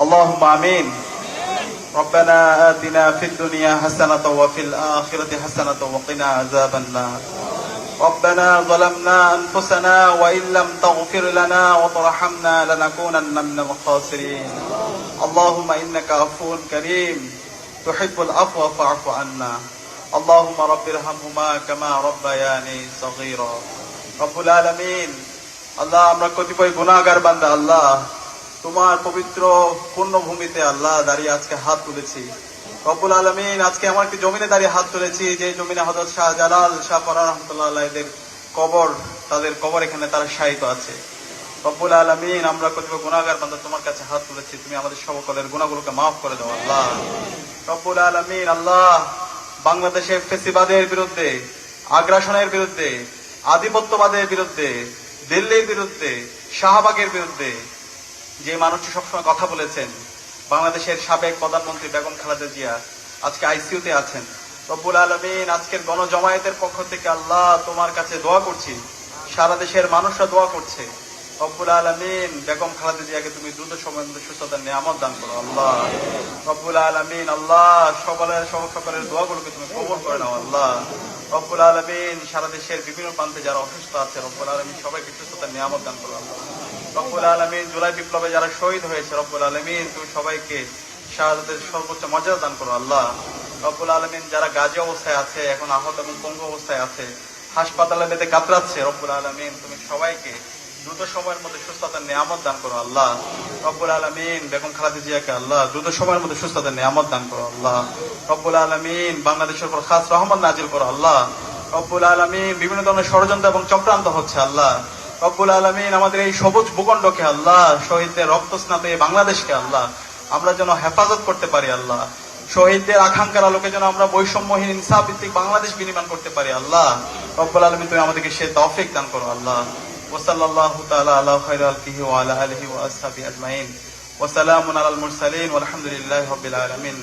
اللهم امين ربنا آتنا في الدنيا حسنة وفي الآخرة حسنة وقنا عذاب النار ربنا ظلمنا أنفسنا وإن لم تغفر لنا وترحمنا لنكونن من الخاسرين اللهم إنك عفو كريم تحب العفو فاعف عنا اللهم رب ارحمهما كما ربياني صغيرا رب العالمين আল্লাহ আমরা কতিপয় গুণাগার বান্দা আল্লাহ তোমার পবিত্র পূর্ণভূমিতে আল্লাহ দাঁড়িয়ে আজকে হাত তুলেছি। রব্বুল আলমিন, আজকে আমার একটি জমিনে দাঁড়িয়ে হাত তুলেছি যে জমিনে হজরত শাহ জালাল শাহ পরা রহমতুল্লাহ এদের কবর, তাদের কবর এখানে তারা শায়িত আছে। রব্বুল আলমিন, আমরা কতিপয় গুণাগার বান্দা তোমার কাছে হাত তুলেছি, তুমি আমাদের সকলের গুণাগুলোকে মাফ করে দাও, আল্লাহ। রব্বুল আলমিন, আল্লাহ, বাংলাদেশের ফেসিবাদের বিরুদ্ধে, আগ্রাসনের বিরুদ্ধে, আধিপত্যবাদের বিরুদ্ধে, দিল্লির বিরুদ্ধে, শাহবাগের বিরুদ্ধে যে মানুষটি সবসময় কথা বলেছেন, বাংলাদেশের সাবেক প্রধানমন্ত্রী বেগম খালেদা জিয়া আজকে আইসিইউতে আছেন। রব্বুল আলমিন, আজকের গণজমায়েতের পক্ষ থেকে আল্লাহ তোমার কাছে দোয়া করছি, সারা দেশের মানুষরা দোয়া করছে। রব্বুল আলমিন, বেগম খালেদা জিয়াকে তুমি দ্রুত মধ্যে সুস্থতার নিয়ামত দান করো, আল্লাহ। রব্বুল আলমিন, আল্লাহ সকলের সকলের দোয়াগুলোকে তুমি কবর করে নাও, আল্লাহ। রব্বুল আলমিন, সারা দেশের বিভিন্ন প্রান্তে যারা অসুস্থ আছে, রব্বুল আলমিন সবাইকে সুস্থতার নিয়ামত দান করো, আল্লাহ। রব্বুল আলমিন জুলাই বিপ্লবে যারা শহীদ হয়েছে, রব্বুল আলমিন, তুমি সবাইকে শাহাদাতের সর্বোচ্চ মর্যাদা দান করো, আল্লাহ। রব্বুল আলমিন যারা গাজী অবস্থায় আছে, এখন আহত এবং পঙ্গু অবস্থায় আছে, হাসপাতালে বেঁধে কাতরাচ্ছে, রব্বুল আলমিন, তুমি সবাইকে দ্রুত সময়ের মধ্যে সুস্থতার নিয়ামত দান করো, আল্লাহ। রব্বুল আলমিন, বেগম খালাদি জিয়াকে, আল্লাহ, দ্রুত সময়ের মধ্যে সুস্থতার নিয়ামত দান করো, আল্লাহ। রব্বুল আলমিন, বাংলাদেশের উপর খাস রহমত নাজিল করো, আল্লাহ। রব্বুল আলমিন বিভিন্ন ধরনের ষড়যন্ত্র এবং চক্রান্ত হচ্ছে, আল্লাহ। রব্বুল আলমিন আমাদের এই সবুজ ভূখণ্ডকে আল্লাহ, শহীদদের রক্ত স্নাত এই বাংলাদেশকে আল্লাহ, আমরা যেন হেফাজত করতে পারি আল্লাহ। শহীদদের আকাঙ্ক্ষার আলোকে যেন আমরা বৈষম্যহীন ইনসাফ ভিত্তিক বাংলাদেশ বিনির্মাণ করতে পারি আল্লাহ। রব্বুল আলমিন তুমি আমাদেরকে সে তৌফিক দান করো আল্লাহ। ওসাল্লাল্লাহু তাআলা আলা খায়রি আলকিহি ওয়া আলা আলিহি ওয়া আসহাবিহি আজমাইন। ওয়া সালামুন আলাল মুরসালিন ওয়া আলহামদুলিল্লাহি রাব্বিল আলামিন।